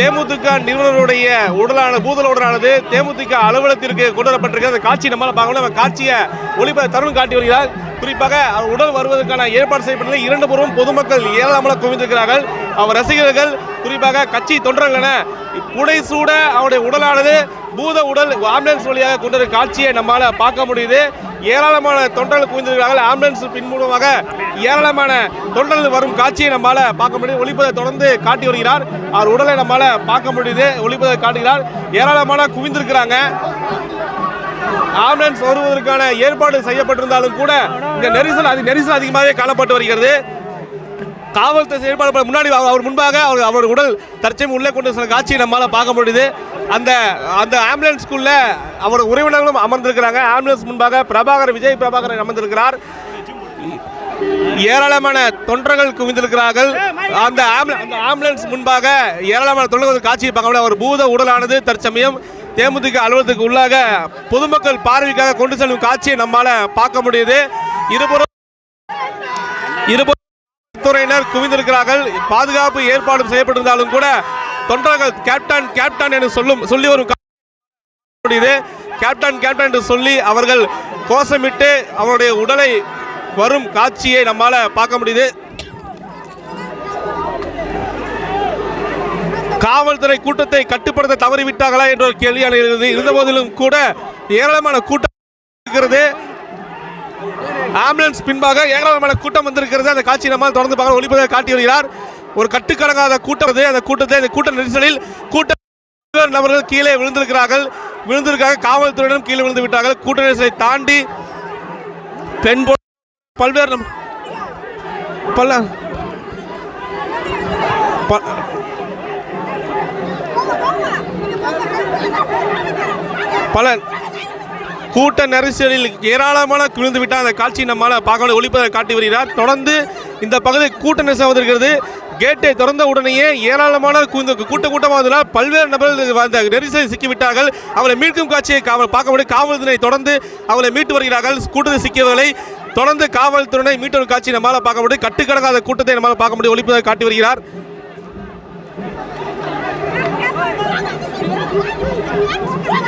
தேமுதிக நிறுவனருடைய உடலான பூதல உடலானது தேமுதிக அலுவலகத்திற்கு கொண்டு வரப்பட்டிருக்க அந்த காட்சி நம்மளால் பார்க்கணும் அந்த காட்சியை ஒளிபர தருணம் காட்டி வருகிறார். குறிப்பாக அவர் உடல் வருவதற்கான ஏற்பாடு செய்யப்பட்டது. இரண்டு புறமும் பொதுமக்கள் ஏராளமாக குவிந்திருக்கிறார்கள். அவர் ரசிகர்கள் குறிப்பாக கட்சி தொண்டர்கள் என புடைசூட அவருடைய உடலானது பூத உடல் ஆம்புலன்ஸ் வழியாக கொண்டு காட்சியை நம்மால் பார்க்க முடியுது. ஏராளமான தொண்டர்கள் குவிந்திருக்கிறார்கள். ஆம்புலன்ஸ் பின் மூலமாக ஏராளமான தொண்டர்கள் வரும் காட்சியை நம்மால் பார்க்க முடியுது. ஒளிப்பதை தொடர்ந்து காட்டி வருகிறார். அவர் உடலை நம்மால் பார்க்க முடியுது. ஒளிப்பதை காட்டுகிறார். ஏராளமான குவிந்திருக்கிறாங்க. ஆம்புலன்ஸ் வருவதற்கான ஏற்பாடு செய்யப்பட்டிருந்தாலும் கூட இந்த நெரிசல் அது நெரிசல் அதிகமாகவே காணப்பட்டு வருகிறது. காவல்துறை செயல்பாடு முன்னாடி அவர் முன்பாக அவர் அவர் உடல் தற்சயம் உள்ளே கொண்டு சில காட்சியை நம்மளால் பார்க்க முடியுது. அந்த அந்த ஆம்புலன்ஸ்குள்ள அவர் உறவினர்களும் அமர்ந்திருக்கிறாங்க. ஆம்புலன்ஸ் முன்பாக பிரபாகர் விஜய் பிரபாகரன் அமர்ந்திருக்கிறார். ஏராளமான தொண்டர்கள் குவிந்திருக்கிறார்கள். அந்த ஆம்புல- அந்த ஆம்புலன்ஸ் முன்பாக ஏராளமான தொண்டர்கள் காட்சியை பார்க்க அவர் பூத உடலானது தற்சமயம் தேமுதிக அலுவலகத்துக்கு உள்ளாக பொதுமக்கள் பார்வைக்காக கொண்டு செல்லும் காட்சியை நம்மால பார்க்க முடியுது. இருபுறம் இருபுறம் துறையினர் குவிந்திருக்கிறார்கள். பாதுகாப்பு ஏற்பாடு செய்யப்பட்டிருந்தாலும் கூட தொண்டர்கள் கேப்டன் கேப்டன் என்று சொல்லும் சொல்லி வரும் முடியுது. கேப்டன் கேப்டன் என்று சொல்லி அவர்கள் கோஷமிட்டு அவருடைய உடலை வரும் காட்சியை நம்மால் பார்க்க முடியுது. காவல்துறை கூட்டத்தை கட்டுப்படுத்த தவறிவிட்டார்களா என்ற ஒரு கேள்வி இருக்கிறது இருந்தபோதிலும் கூட ஏராளமான கூட்டம் இருக்கிறது. ஆம்புலன்ஸ் பின்பாக ஏராளமான கூட்டம் வந்திருக்கிறது. அந்த காட்சி நம்மால் தொடர்ந்து பார்க்க ஒளிப்பதாக காட்டி வருகிறார். ஒரு கட்டுக்கடங்காத கூட்டம் அந்த கூட்டத்தை அந்த கூட்ட நெரிசலில் கூட்ட நபர்கள் கீழே விழுந்திருக்கிறார்கள். விழுந்திருக்காங்க. காவல்துறையிடம் கீழே விழுந்து விட்டார்கள். கூட்ட நெரிசலை தாண்டி பெண் பல்வேறு நம்- பல பல கூட்ட நெரிசலில் ஏராளமான குளிர்ந்து விட்டால் அந்த காட்சி நம்மால் பார்க்க ஒளிப்பதை காட்டி வருகிறார். தொடர்ந்து இந்த பகுதி கூட்ட நெரிசல் வந்திருக்கிறது கேட்டை திறந்த உடனேயே ஏராளமான குவிந்த கூட்ட கூட்டமாக பல்வேறு நபர்கள் அந்த நெரிசலில் சிக்கிவிட்டார்கள். அவளை மீட்கும் காட்சியை காவல் பார்க்க முடியும். காவல்துறை தொடர்ந்து அவளை மீட்டு வருகிறார்கள். கூட்டத்தில் சிக்கியவர்களை தொடர்ந்து காவல்துறையினை மீட்டு காட்சி நம்மளால் பார்க்க முடியும். கட்டுக்கடங்காத கூட்டத்தை நம்மளால் பார்க்க முடியும். ஒழிப்பதை காட்டி வருகிறார். Thank you.